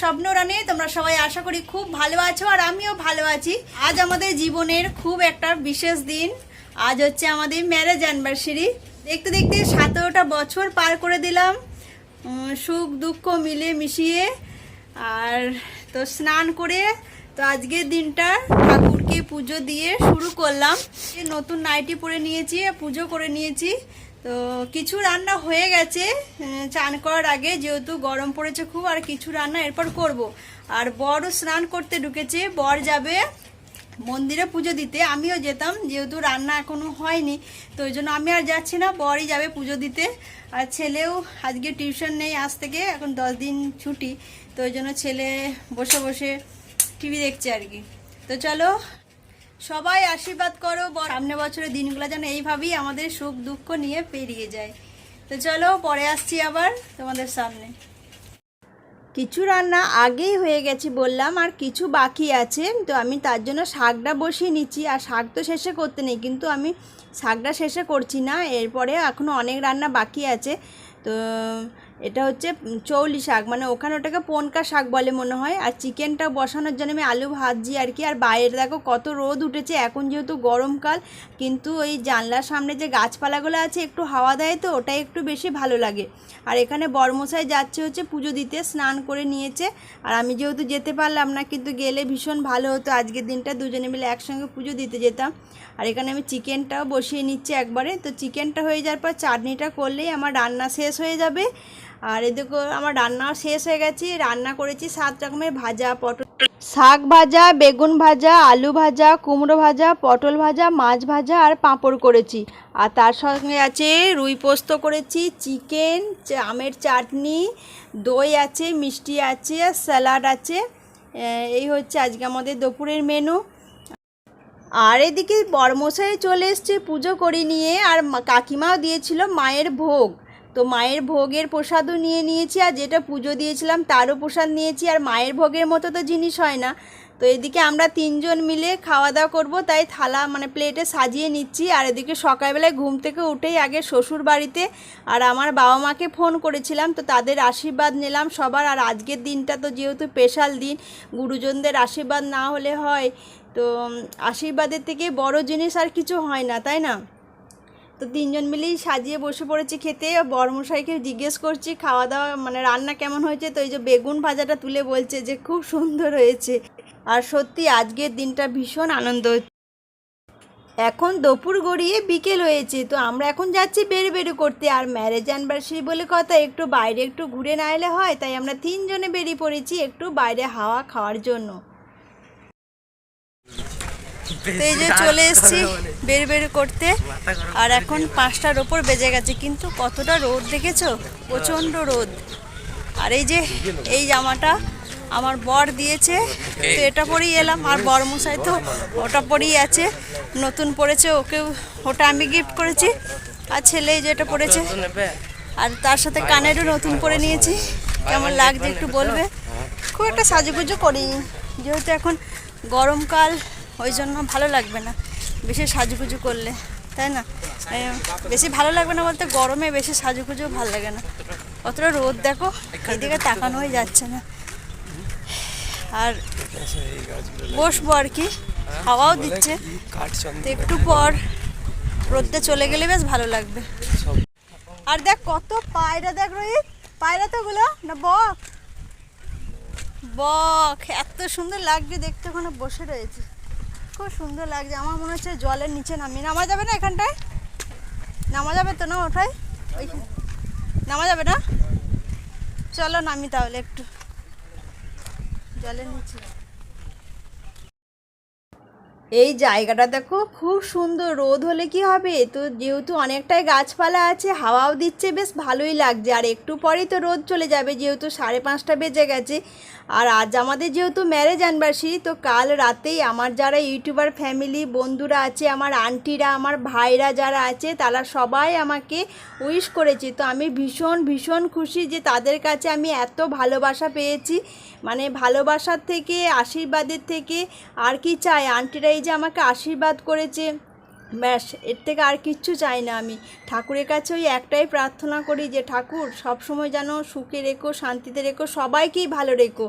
স্বপ্নরানে তোমরা সবাই আশা করি খুব ভালো আছো আর আমিও ভালো আছি। আজ আমাদের জীবনের খুব একটা বিশেষ দিন। আজ হচ্ছে আমাদের ম্যারেজ অ্যানিভার্সারি দেখতে দেখতে সতেরোটা বছর পার করে দিলাম। সুখ, দুঃখ মিলে মিশিয়ে আর তো স্নান করে তো আজকের দিনটা ঠাকুরকে পুজো দিয়ে শুরু করলাম। নতুন নাইটি পরে নিয়েছি, পুজো করে নিয়েছি। তো কিছু রান্না হয়ে গেছে। চান করার আগে যেহেতু গরম পড়েছে খুব, আর কিছু রান্না এরপর করব। আর বড় স্নান করতে ঢুকেছে, বর যাবে মন্দিরে পুজো দিতে। আমিও যেতাম, যেহেতু রান্না এখনও হয়নি, তো ওই জন্য আমি আর যাচ্ছি না, বরই যাবে পুজো দিতে। আর ছেলেও আজকে টিউশন নেই আজ থেকে, এখন দশ দিন ছুটি, তো ওই জন্য ছেলে বসে বসে টিভি দেখছে আর কি। তো চলো সবাই আশীর্বাদ করো সামনে বছরের দিনগুলো যেন এইভাবেই আমাদের সুখ দুঃখ নিয়ে পেরিয়ে যায়। তো চলো, পরে আসছি আবার তোমাদের সামনে। কিছু রান্না আগেই হয়ে গেছে বললাম, আর কিছু বাকি আছে। তো আমি তার জন্য শাকটা বসিয়ে নিচ্ছি, আর শাক তো শেষে করতে নেই, কিন্তু আমি শাকটা শেষে করছি না। এরপরে এখনও অনেক রান্না বাকি আছে। তো এটা হচ্ছে চৌলি শাক মানে ওখানে ওটাকে পনকা শাক বলে মনে হয়। আর চিকেনটা বসানোর জন্য আমি আলু ভাজছি আর কি, আর বাইরে দেখো কত রোদ উঠেছে, এখন যেহেতু গরমকাল, কিন্তু ওই জানলার সামনে যে গাছপালাগুলো আছে একটু হাওয়া দেয় তো, ওটাই একটু বেশি ভালো লাগে। আর এখানে বর্মশাই যাচ্ছে হচ্ছে পুজো দিতে, স্নান করে নিয়েছে। আর আমি যেহেতু যেতে পারলাম না, কিন্তু গেলে ভীষণ ভালো হতো। আজকের দিনটা দুজনে মিলে একসঙ্গে পুজো দিতে যেতাম। আর এখানে আমি চিকেনটাও বসিয়ে নিচ্ছি একবারে। তো চিকেনটা হয়ে যাওয়ার পর চাটনিটা করলেই আমার রান্না শেষ হয়ে যাবে। আর এদিকে আমার রান্নাও শেষ হয়ে গেছে। রান্না করেছি সাত রকমের ভাজা, পটল শাক ভাজা, বেগুন ভাজা, আলু ভাজা, কুমড়ো ভাজা, পটল ভাজা, মাছ ভাজা আর পাঁপড় করেছি। আর তার সঙ্গে আছে রুই পোস্ত করেছি, চিকেন, আমের চাটনি, দই আছে, মিষ্টি আছে, স্যালাড আছে। এই হচ্ছে আজকে আমাদের দুপুরের মেনু। আর এদিকে বরমশাই চলে এসছে পুজো করে নিয়ে, আর কাকিমাও দিয়েছিল মায়ের ভোগ। তো মায়ের ভোগের প্রসাদও নিয়ে নিয়েছি আর যেটা পুজো দিয়েছিলাম তারও প্রসাদ নিয়েছি আর মায়ের ভোগের মতো তো জিনিস হয় না। তো এদিকে আমরা তিনজন মিলে খাওয়া দাওয়া করব, তাই থালা মানে প্লেটে সাজিয়ে নিচ্ছি আর এদিকে সকালবেলায় ঘুম থেকে উঠেই আগে শ্বশুর বাড়িতে আর আমার বাবা মাকে ফোন করেছিলাম, তো তাদের আশীর্বাদ নিলাম সবার। আর আজকের দিনটা তো যেহেতু স্পেশাল দিন, গুরুজনদের আশীর্বাদ না হলে হয়, তো আশীর্বাদের থেকে বড় জিনিস আর কিছু হয় না, তাই না? তো তিনজন মিলেই সাজিয়ে বসে পড়েছি খেতে। বর্মশাইকে জিজ্ঞেস করছি, খাওয়া দাওয়া মানে রান্না কেমন হয়েছে? তো এই যে বেগুন ভাজাটা তুলে বলছে যে খুব সুন্দর হয়েছে। আর সত্যি আজকের দিনটা ভীষণ আনন্দ হচ্ছে। এখন দুপুর গড়িয়ে বিকেল হয়েছে, তো আমরা এখন যাচ্ছি বেরু বেরু করতে। আর ম্যারেজ অ্যানিভার্সারি বলে কথা, একটু বাইরে একটু ঘুরে না এলে হয়, তাই আমরা তিনজনে বেরিয়ে পড়েছি একটু বাইরে হাওয়া খাওয়ার জন্য। এই যে চলে এসেছি বের বের করতে। আর এখন পাঁচটার ওপর বেজে গেছে কিন্তু কতটা রোদ দেখেছ? প্রচণ্ড রোদ। আর এই যে এই জামাটা আমার বর দিয়েছে তো এটা পরেই এলাম। আর বর মশাই তো ওটা পরেই আছে। নতুন পড়েছে ওকে ওটা আমি গিফট করেছি। আর ছেলে এই যে এটা পড়েছে আর তার সাথে কানেরও নতুন পরে নিয়েছি। কেমন লাগছে একটু বলবে? খুব একটা সাজুগুজু করি যেহেতু এখন গরমকাল ওই জন্য ভালো লাগবে না। বেশি সাজুগুজু করলে, তাই না? বেশি ভালো লাগবে না বলতে গরমে বেশি সাজুগুজু ভালো লাগে না। অতটা রোদ দেখো এদিকে তাকানো হয়ে যাচ্ছে না। আর বসবো আর কি, হাওয়াও দিচ্ছে। একটু পর রোদটা চলে গেলে বেশ ভালো লাগবে। আর দেখ কত পায়রা দেখ রোহিত, পায়রা তো গুলো না বক? বক, এত সুন্দর লাগবে দেখতে, ওখানে বসে রয়েছে। খুব সুন্দর লাগছে। আমার মনে হচ্ছে জলের নিচে নামি নামা যাবে না এখানটায়? নামা যাবে তো না ওঠায় ওই নামা যাবে না? চলো নামি তাহলে একটু। জলের নিচে। এই জায়গাটা দেখো, খুব সুন্দর। রোদ হলে কি হবে? তো যেহেতু অনেকটাই গাছপালা আছে, হাওয়াও দিচ্ছে, বেশ ভালোই লাগছে। আর একটু পরেই তো রোদ চলে যাবে, যেহেতু সাড়ে পাঁচটা বেজে গেছে। আর আজ আমাদের যেহেতু ম্যারেজ অ্যানিভার্সারি তো কাল রাতেই আমার যারা ইউটিউবার ফ্যামিলি বন্ধুরা আছে, আমার আন্টিরা আমার ভাইরা যারা আছে, তারা সবাই আমাকে উইশ করেছে। তো আমি ভীষণ ভীষণ খুশি যে তাদের কাছে আমি এত ভালোবাসা পেয়েছি। মানে ভালোবাসার থেকে, আশীর্বাদের থেকে আর কি চাই? আন্টিরা এই যে আমাকে আশীর্বাদ করেছে, ব্যাস, এর থেকে আর কিচ্ছু চাই না আমি। ঠাকুরের কাছে ওই একটাই প্রার্থনা করি যে, ঠাকুর, সবসময় যেন সুখে রেখো, শান্তিতে রেখো, সবাইকেই ভালো রেখো।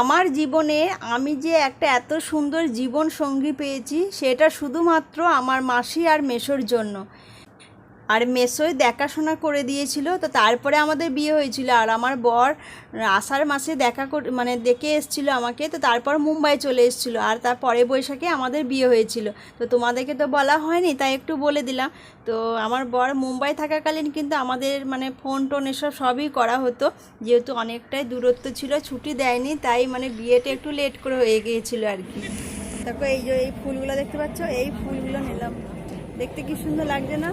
আমার জীবনে আমি যে একটা এত সুন্দর জীবন সঙ্গী পেয়েছি, সেটা শুধুমাত্র আমার মাসি আর মেশোর জন্য। আর মেসোই দেখাশোনা করে দিয়েছিল, তো তারপরে আমাদের বিয়ে হয়েছিল। আর আমার বর আষাঢ় মাসে দেখা মানে দেখে এসেছিল আমাকে, তো তারপর মুম্বাই চলে এসেছিল। আর তার পরে বৈশাখে আমাদের বিয়ে হয়েছিল। তো তোমাদেরকে তো বলা হয়নি, তাই একটু বলে দিলাম। তো আমার বর মুম্বাই থাকাকালীন কিন্তু আমাদের মানে ফোন টোন এসব সবই করা হতো। যেহেতু অনেকটাই দূরত্ব ছিল, ছুটি দেয়নি, তাই মানে বিয়েটা একটু লেট করে হয়ে গিয়েছিল আর কি। দেখো এই যে এই ফুলগুলো দেখতে পাচ্ছ? এই ফুলগুলো নিলাম। দেখতে কি সুন্দর লাগছে না?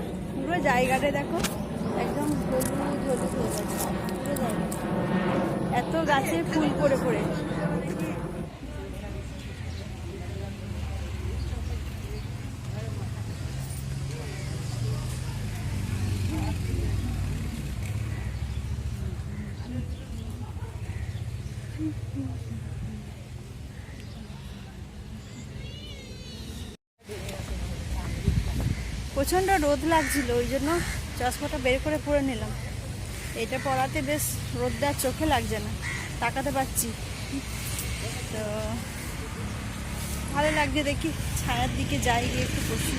পুরো জায়গাটা দেখো একদম হলুদ হলুদ হয়ে গেছে। পুরো এত গাছে ফুল পড়ে পড়ে। প্রচণ্ড রোদ লাগছিল, ওই জন্য চশমাটা বের করে পরে নিলাম। এটা পরাতে বেশ রোদ দেওয়ার চোখে লাগছে না, তাকাতে পারছি। তো ভালো লাগছে দেখি, ছায়ার দিকে যাই গিয়ে একটু বসি।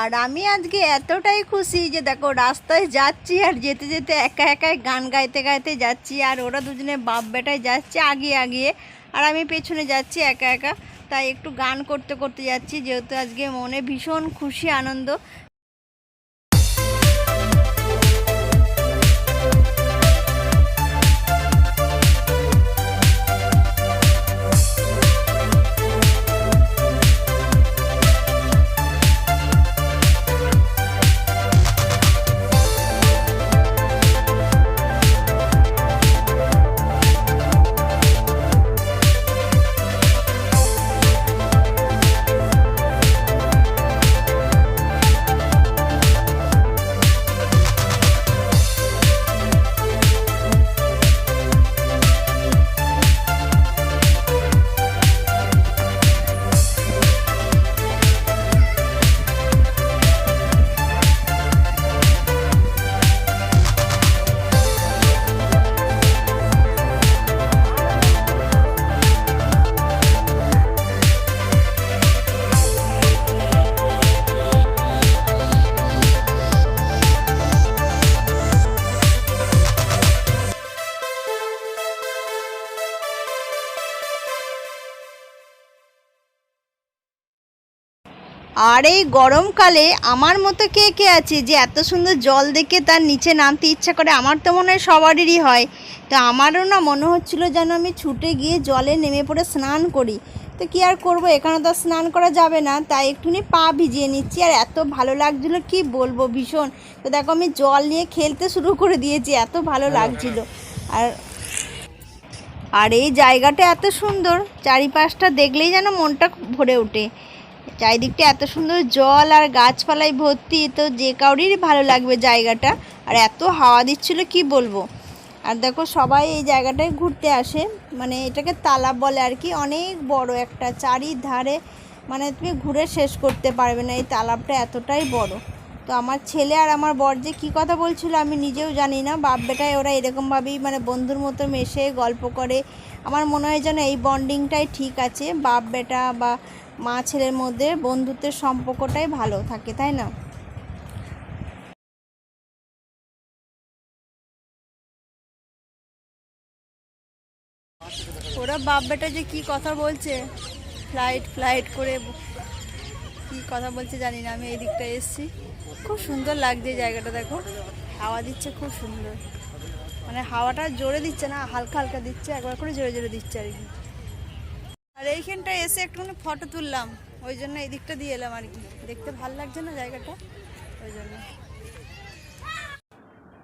আর আমি আজকে এতটাই খুশি যে দেখো রাস্তায় যাচ্ছি আর যেতে যেতে একা একাই গান গাইতে গাইতে যাচ্ছি আর ওরা দুজনে বাপ বেটায় যাচ্ছে আগে আগিয়ে। আর আমি পেছনে যাচ্ছি একা একা, তাই একটু গান করতে করতে যাচ্ছি, যেহেতু আজকে মনে ভীষণ খুশি, আনন্দ। আর এই গরমকালে আমার মতো কে কে আছে যে এত সুন্দর জল দেখে তার নিচে নামতে ইচ্ছা করে? আমার তো মনে হয় সবারই হয়। তো আমারও না মনে হচ্ছিল যেন আমি ছুটে গিয়ে জলে নেমে পড়ে স্নান করি। তো কি আর করব? এখানে তো স্নান করা যাবে না। তাই একটুখানি পা ভিজিয়ে নিচ্ছি। আর এত ভালো লাগছিল, কি বলব ভীষণ। তো দেখো আমি জল নিয়ে খেলতে শুরু করে দিয়েছি, এত ভালো লাগছিল। আর আর এই জায়গাটা এত সুন্দর, চারিপাশটা দেখলেই যেন মনটা ভরে ওঠে। চারিদিকটা এত সুন্দর জল আর গাছপালায় ভর্তি, তো যে কাউরিরই ভালো লাগবে জায়গাটা। আর এত হাওয়া দিচ্ছিল, কি বলব? আর দেখো, সবাই এই জায়গাটায় ঘুরতে আসে। মানে এটাকে তালাব বলে আর কি, অনেক বড় একটা, চারিধারে মানে তুমি ঘুরে শেষ করতে পারবে না, এই তালাবটা এতটাই বড়। তো আমার ছেলে আর আমার বর যে কী কথা বলছিল আমি নিজেও জানি না বাপ বেটায় ওরা এরকমভাবেই মানে বন্ধুর মতো মেশে গল্প করে। আমার মনে হয় যেন এই বন্ডিংটাই ঠিক আছে বাপ বেটা বা মা ছেলের মধ্যে বন্ধুত্বের সম্পর্কটাই ভালো থাকে, তাই না? ওরা বাপ বেটা যে কি কথা বলছে? ফ্লাইট ফ্লাইট করে কি কথা বলছে জানি না, আমি এই দিকটা এসেছি। খুব সুন্দর লাগছে জায়গাটা, দেখো। হাওয়া দিচ্ছে খুব সুন্দর। মানে হাওয়াটা জোরে দিচ্ছে না, হালকা হালকা দিচ্ছে, একবার করে জোরে জোরে দিচ্ছে আর কি। আর এইখানটা এসে একটুখানি ফটো তুললাম। ওই জন্য এই দিকটা দিয়ে এলাম আর কি। দেখতে ভালো লাগছে না জায়গাটা? ওই জন্য।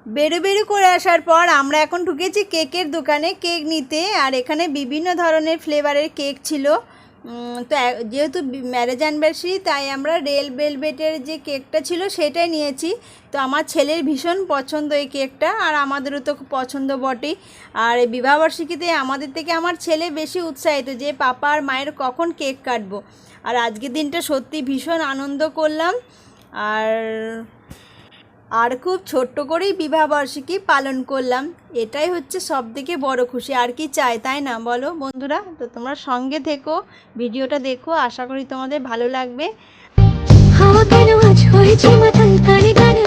বেরো বেরো করে আসার পর আমরা এখন ঢুকেছি কেকের দোকানে, কেক নিতে। আর এখানে বিভিন্ন ধরনের ফ্লেভারের কেক ছিল। তো যেহেতু ম্যারেজ অ্যানিভার্সারি তাই আমরা রেল বেলভেটের যে কেকটা ছিল সেটাই নিয়েছি। তো আমার ছেলের ভীষণ পছন্দ এই কেকটা আর আমাদেরও তো পছন্দ বটেই। আর এই বিবাহবার্ষিকীতে আমাদের থেকে আমার ছেলে বেশি উৎসাহিত যে, পাপা আর মায়ের কখন কেক কাটবো? আর আজকের দিনটা সত্যি ভীষণ আনন্দ করলাম। আর আর খুব ছোট্ট করেই বিবাহবার্ষিকী পালন করলাম। এটাই হচ্ছে সব থেকে বড়ো খুশি। আর কি চাই, তাই না? বলো বন্ধুরা, তো তোমরা সঙ্গে থেকো, ভিডিওটা দেখো, আশা করি তোমাদের ভালো লাগবে। হাওয়া কেন আজ হয়েছে মাতাল কানে কানে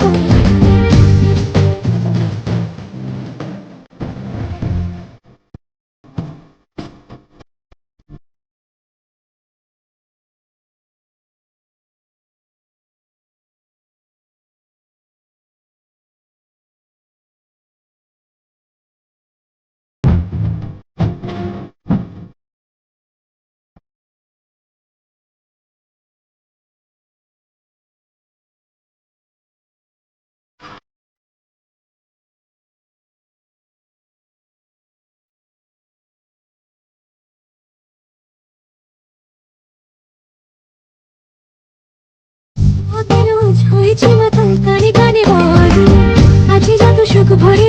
বল হাওয়া কেন কানে বল। আজ যত সুখ ভরে